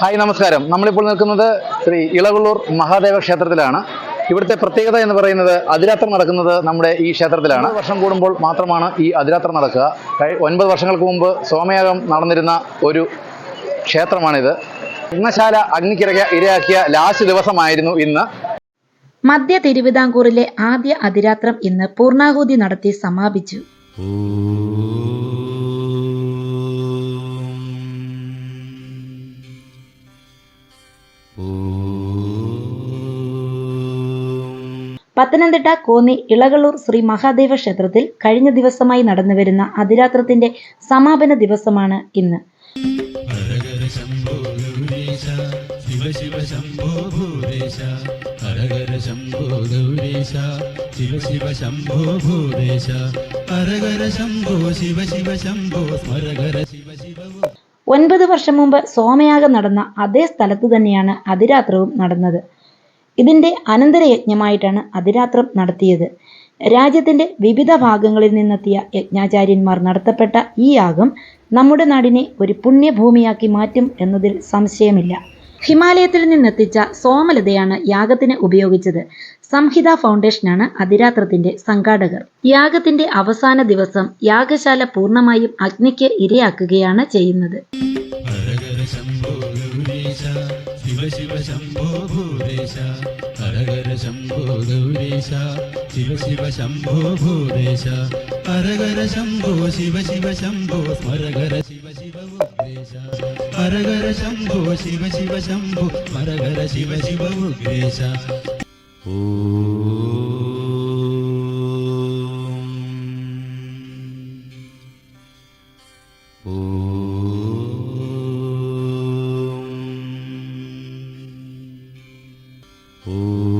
Hi നമസ്കാരം. നമ്മളിപ്പോൾ നിൽക്കുന്നത് ശ്രീ ഇളകുള്ളൂർ മഹാദേവ ക്ഷേത്രത്തിലാണ്. ഇവിടുത്തെ പ്രത്യേകത എന്ന് പറയുന്നത് അതിരാത്രം നടക്കുന്നത് നമ്മുടെ ഈ ക്ഷേത്രത്തിലാണ്. ഒരു വർഷം കൂടുമ്പോൾ മാത്രമാണ് ഈ അതിരാത്രം നടക്കുക. കഴി- ഒൻപത് വർഷങ്ങൾക്ക് മുമ്പ് സോമയാഗം നടന്നിരുന്ന ഒരു ക്ഷേത്രമാണിത്. യജ്ഞശാല അഗ്നിക്കിരക ഇരയാക്കിയ ലാസ്റ്റ് ദിവസമായിരുന്നു ഇന്ന്. മധ്യ തിരുവിതാംകൂറിലെ ആദ്യ അതിരാത്രം ഇന്ന് പൂർണാഹുതി നടത്തി സമാപിച്ചു. പത്തനംതിട്ട കോന്നി ഇളകളൂർ ശ്രീ മഹാദേവ ക്ഷേത്രത്തിൽ കഴിഞ്ഞ ദിവസമായി നടന്നുവരുന്ന അതിരാത്രത്തിന്റെ സമാപന ദിവസമാണ് ഇന്ന്. ശിവ ശിവ ശംഭോ ശിവ ശിവ ശംഭോ ഭൂതേശ ഒൻപത് വർഷം മുമ്പ് സോമയാഗം നടന്ന അതേ സ്ഥലത്ത് തന്നെയാണ് അതിരാത്രവും നടന്നത്. ഇതിന്റെ അനന്തരയജ്ഞമായിട്ടാണ് അതിരാത്രം നടത്തിയത്. രാജ്യത്തിന്റെ വിവിധ ഭാഗങ്ങളിൽ നിന്നെത്തിയ യജ്ഞാചാര്യന്മാർ നടത്തപ്പെട്ട ഈ യാഗം നമ്മുടെ നാടിനെ ഒരു പുണ്യഭൂമിയാക്കി മാറ്റും എന്നതിൽ സംശയമില്ല. ഹിമാലയത്തിൽ നിന്നെത്തിച്ച സോമലതയാണ് യാഗത്തിന് ഉപയോഗിച്ചത്. സംഹിത ഫൗണ്ടേഷനാണ് അതിരാത്രത്തിന്റെ സംഘാടകർ. യാഗത്തിന്റെ അവസാന ദിവസം യാഗശാല പൂർണമായും അഗ്നിക്ക് ഇരയാക്കുകയാണ് ചെയ്യുന്നത്. ശിവ ശിവ ശംഭോ ഭൂദേശ ഹരഹര ശംഭോ ശംഭോ ഹരഹര ശംഭോ ശിവ ശിവ ശംഭോ സ്മരഹര ശിവ ശിവ ഉഗ്രേശ ദിവസങ്ങളായിരുന്നു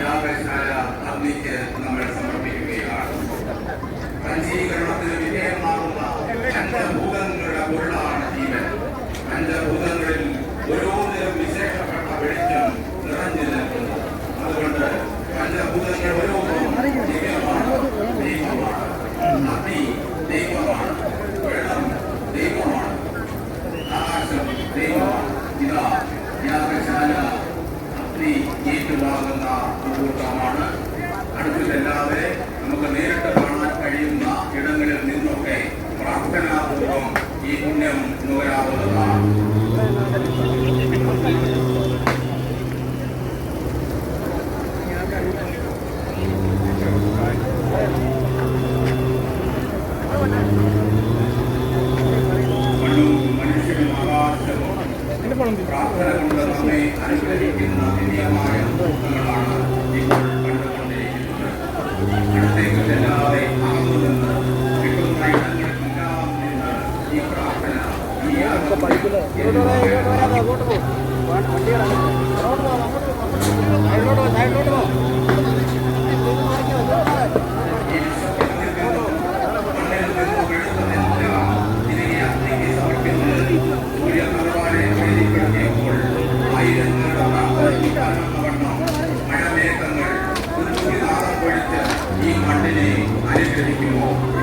യാഗശാല അഗ്നിക്ക് നമ്മൾ സമർപ്പിക്കുകയാണ്. പഞ്ചീകരണത്തിന് അടുത്തേക്ക് ചെല്ലാതെ അകന്നു നിന്ന് കിട്ടുന്ന ഇടങ്ങളിലെല്ലാം നിന്ന് ഈ പോകും ഈ സൂര്യ ഭഗവാനെ പ്രീതിപ്പെടുത്തിയപ്പോൾ Сергей Гринов.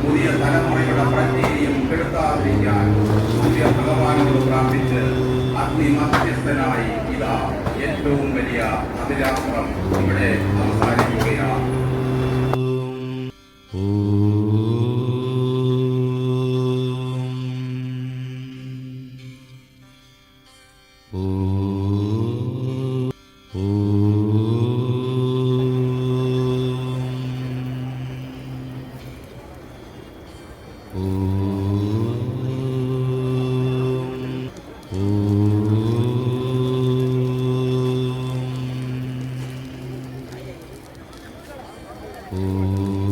പുതിയ തലമുറയുടെ പ്രജ്ഞയും കെടുത്താതിരിക്കാൻ സൂര്യ ഭഗവാനോട് പ്രാപിച്ച് അഗ്നി മധ്യസ്ഥനായി ഇതാ ഏറ്റവും വലിയ അതിരാത്രം ഇവിടെ അവസാനം Música